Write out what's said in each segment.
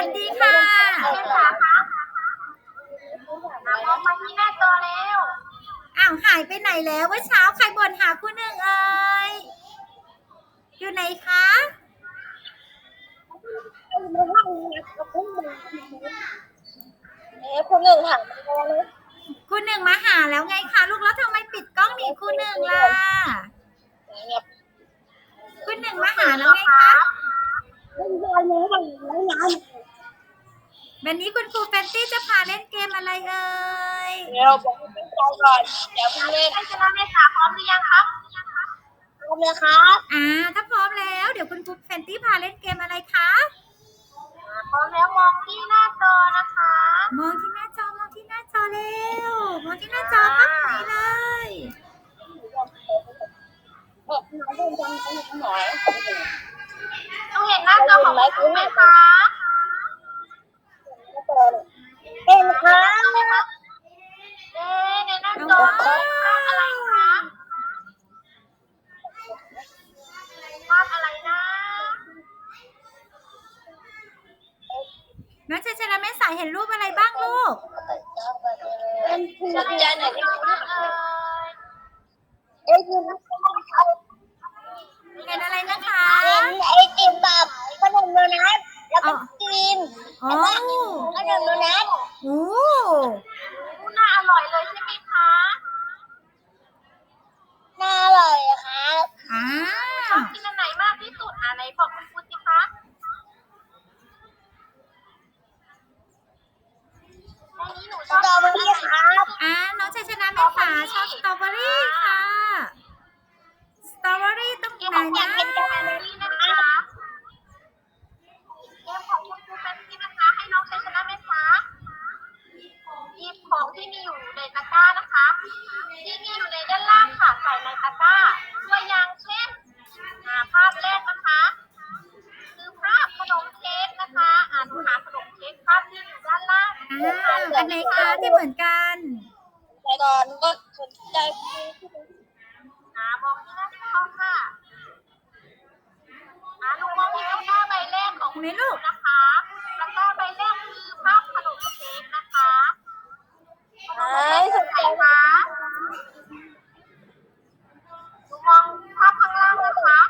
วัสดีค่ะเมษาคะมองมาที่หน้าจอแล้วอ้าวหายไปไหนแล้วเมื่อเช้าใครบ่นหาคุณหนึ่งเอ่ยอยู่ไหนคะเอ๊ะคุณหนึ่งถามมาเลยคุณหนึ่งมาหาแล้วไงคะลูกแล้วทำไมปิดกล้องหนีคุณหนึ่งล่ะเงียบคุณหนึ่งมาหาแล้วไงคะไม่ได้เลยไม่ได้เลย วันนี้คุณครูแฟนตี้จะพาเล่นเกมอะไรเอ่ยเดี๋ยวเราบอกให้เป็นใจก่อนเดี๋ยวพี่เล่นให้ชนะเมษาพร้อมหรือยังครับพร้อมเลยครับอ่าถ้าพร้อมแล้ว เดี๋ยวคุณครูแฟนตี้พาเล่นเกมอะไรคะพร้อมแล้วมองที่หน้าจอนะคะ มองที่หน้าจอมองที่หน้าจอเร็วมองที่หน้าจอครับไปเลยแบบน้องเดินจังจังหน่อยต้องเห็นหน้าจอของคุณไหมคะ เห็นครับเอ๊ะในหน้าจอภาพอะไรคะภาพอะไรนะ น้องเชชนะแม่สาย เห็นรูปอะไรบ้างลูกเป็นผู้ใจไหนที่คุณเอ๊ะคือเห็นอะไรนะคะเป็นไอติมแบบขนมโดนัทแล้วก็กินอ๋อขนมโดนัทโอ้ อ่าอันไหนคะที่เหมือนกันแต่ก่อนก็สนใจอ่ามองที่หน้าจอค่ะอ่าหนูมองที่ตะกร้าใบแรกของไหนลูกนะคะตะกร้าใบแรกคือภาพขนมเค้กนะคะไม่สนใจคะหนูมองภาพข้างล่างนะคะ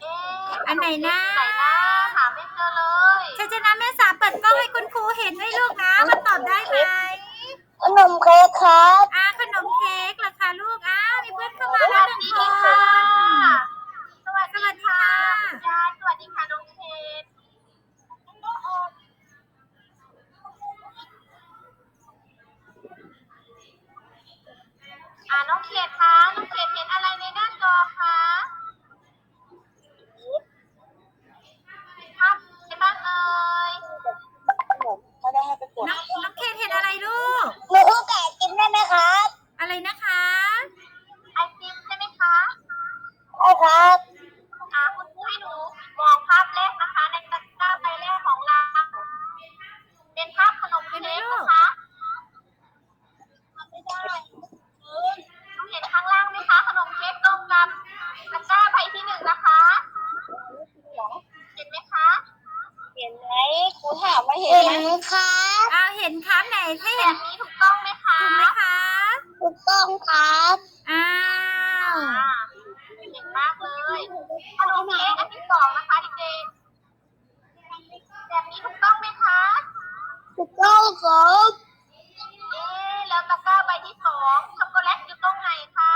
เอ๊ะอันไหนนะไหนนะหาไม่เจอเลยเชชนะแม่สาเปิดกล้องให้คุณครูเห็นด้วยลูกนะมันตอบได้ไหมขนมเค้กครับอ่าขนมเค้กเหรอคะลูกอ้าวมีเพื่อนเข้ามาสแล้ววัสหนึ่งดีคนค่ะสวัสดีค่ะสวัสดีค่ะยายสวัสดีค่ะน้องเค้กอ่าน้องเขตคะ เห็นไหมคะอ้าวเห็นครับไหนถ้าแบเห็นบนี้ถูกต้องไหมคะถูกไหมคะถูกต้องครับอ้าวอ่าเก่งมากเลยขนมเค้กอันที่สองนะคะเด็กๆแบบนี้ถูกต้องไหมคะถูกต้องครับเอ๊ะแล้วตะกร้าใบที่สองช็อกโกแลตอยู่ตรงไหนคะ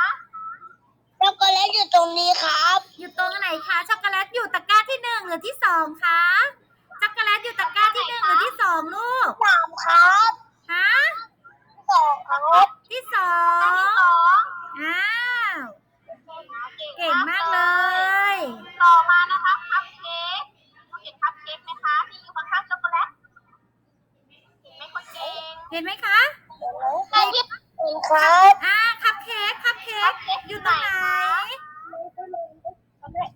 ช็อกโกแลตอยู่ตรงนี้ครับ อยู่ตรงไหนคะช็อกโกแลตอยู่ตะกร้าที่หนึ่งหรือที่สองคะช็อกโกแลตอยู่ตะกร้าที่หนึ่งหรือที่สองลูก สามครับ ฮะ สองครับ ที่สอ ตะกร้าง ที่สอง อ้าวเก่งมากเลย ต่อมานะคะคัพเค้กเห็นคัพเค้กไหมคะที่อยู่ข้างๆช็อกโกแลตเห็นไหมคนเก่ง เห็นไหมคะ ใช่ที่เห็นครับ อ่าคัพเค้กคัพเค้กอยู่ตรงไหน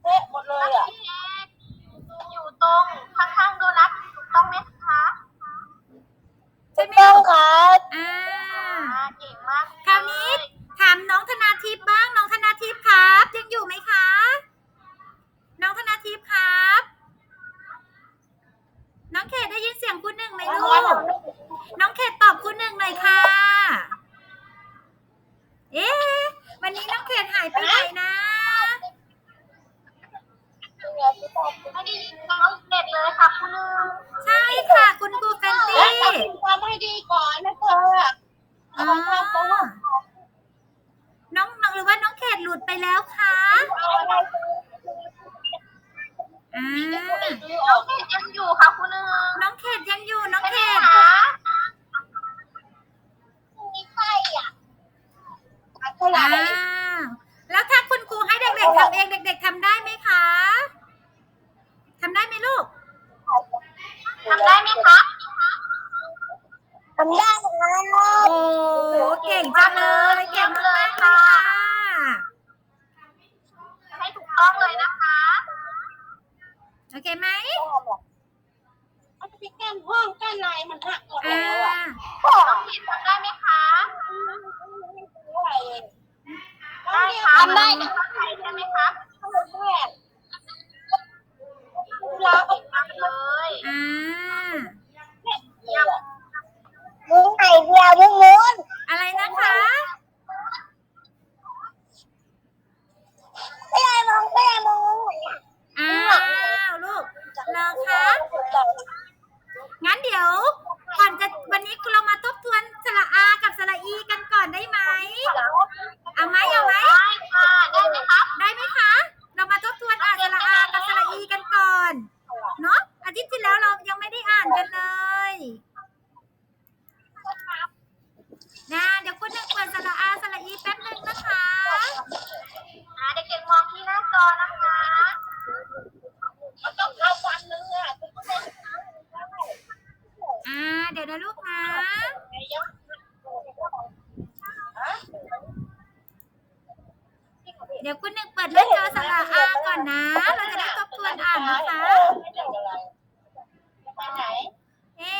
เป๊ะหมดเลยอะอยู่ตรงข้างๆโดนัทถูกต้องไหมคะ ใช่ไหม ต้อ ลู ง ก ครับ อ่า เก่งมาก คราวนี้ถามน้องธนาทิพย์บ้างน้องธนาทิพย์ครับ ยังอยู่ไหมคะ น้องธนาทิพย์ครับ ไม่ได้ยินน้องเด็ดเลยค่ะคุณลุง ใช่ค่ะ คุณครูแฟนตี้ ทำให้ดีก่อนนะเธอ อ๋อน้องน้องหรือว่าน้องเขตหลุดไปแล้วคะ เอาอะไร อ่า น้องเด็ดยังอยู่ค่ะคุณลุง น้องเขตยังอยู่น้อง ใช่ เข ไหม ต คะมีไส้อะเท่า ไหร่อ้าวแล้วถ้าคุณครูให้เด็กๆทำเองเด็ก ๆทำได้ไหมคะทำได้ไหมลูก ทำได้ไหมคะทำได้แล้วโอ้เก่งจังเลยเก่งมากๆเลยค่ะให้ถูกต้องเลยนะคะโอเคไหมมันจะไปแก้มห้องแก้มในมันหักหมดอ่าแล้วอะน้องเห็นทำได้ไหมคะได้ค่ะ ทำได้แต่ต้องใส่ใช่ไหมคะเราไปทำเลย อ่า เยี่ยมมุ้งไอเดียมุ้งมุ้น อะไรนะคะ ไม่ได้มองไม่ได้มองมุ้ง อ้าวลูกเหรอคะ งั้นเดี๋ยว ก่อนจะวันนี้เรามาทบทวนสระอากับสระอีกันก่อนได้ไหม เอาไหมเอาไหม ได้ค่ะ ได้ไหมคะ ได้ไหมคะ เรามาทบทวนอ่านสระอากับสระอีกันก่อน เนาะอาทิตย์ที่แล้วเรายังไม่ได้อ่านกันเลยนะเดี๋ยวคุณหนึ่งเปิดสระอาสระอีแป๊บหนึ่งนะคะ อ่าเด็กๆมองที่หน้าจอนะคะมันต้องเข้าวันนึงอะ อ่า เดี๋ยวนะลูกนะ เดี๋ยวคุณหนึ่งเปิดหน้าจอสระอาก่อนนะ เราจะได้ทบทวนอ่านนะคะไปไหนเอ๊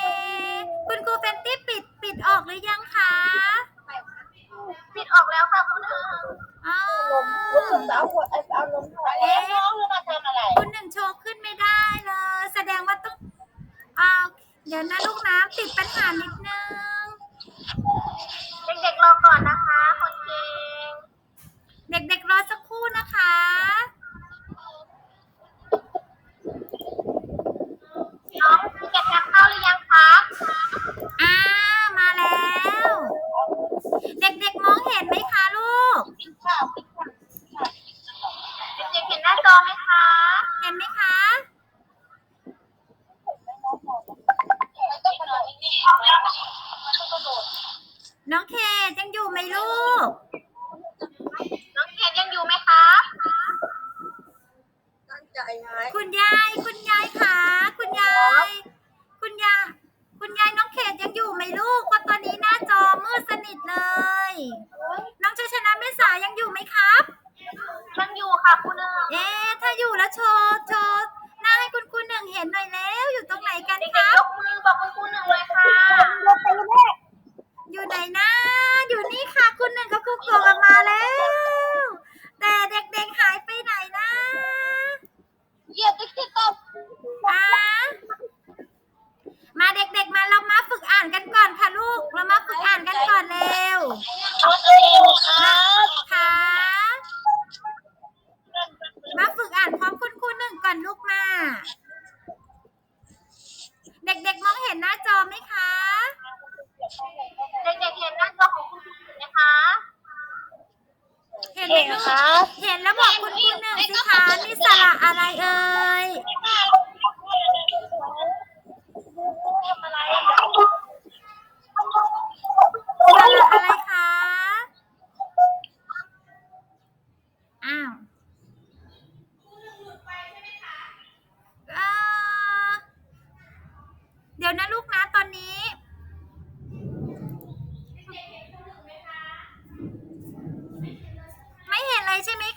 ะคุณครูแฟนตี้ปิดปิดออกหรือยังคะ ปิดออกแล้วค่ะคุณหนึ่งอ๋อเอาเอาลมไปแล้วน้องมาทำอะไร คุณหนึ่งโชว์ขึ้นไม่ได้เลย แสดงว่าต้องอ่าเดี๋ยวนะลูกน้ำติดปัญหานิด น้องเคยังอยู่ไหมลูก น้องเคนยังอยู่ไหมคะตั้งใจไงคุณยาย คุณยายคะคุณยาย คุณยาย คุณยายน้องเขตยังอยู่ไหมลูกเพราะตอนนี้หน้าจอมืดสนิทเลย น้องชัยชนะเมษายังอยู่ไหมครับ ยังอยู่ค่ะคุณหนึ่งเอ๊ะถ้าอยู่แล้วโชว์โชว์หน้าให้คุณครูหนึ่งเห็นหน่อยแล้ว อยู่ตรงไหนกัน เด็ก ครั ๆย บ กมือบอกคุณครูหนึ่งเลยค่ะยกไปเลย อยู่ไหนนะ อยู่นี่ค่ะ คุณหนึ่งกับครูโกงออกมาแล้ว แต่เด็กๆหายไปไหนนะ เหยียบติ๊กติ๊กต๊อกอ่ามาเด็กๆมาเรามาฝึกอ่านกันก่อนค่ะลูก เรามาฝึกอ่านกันก่อนเร็วตัวเองครับค่ะมาฝึกอ่านพร้อมคุณครูหนึ่งก่อนลูกมา เด็กๆมองเห็นหน้าจอไหมคะ เด็กๆเห็นหน้าจอของคุณครูไหมคะ เห็นไหมลูกเห็นแล้วบอกคุณครูหนึ่งสิคะนี่สระอะไรเอ่ย जैसे मैं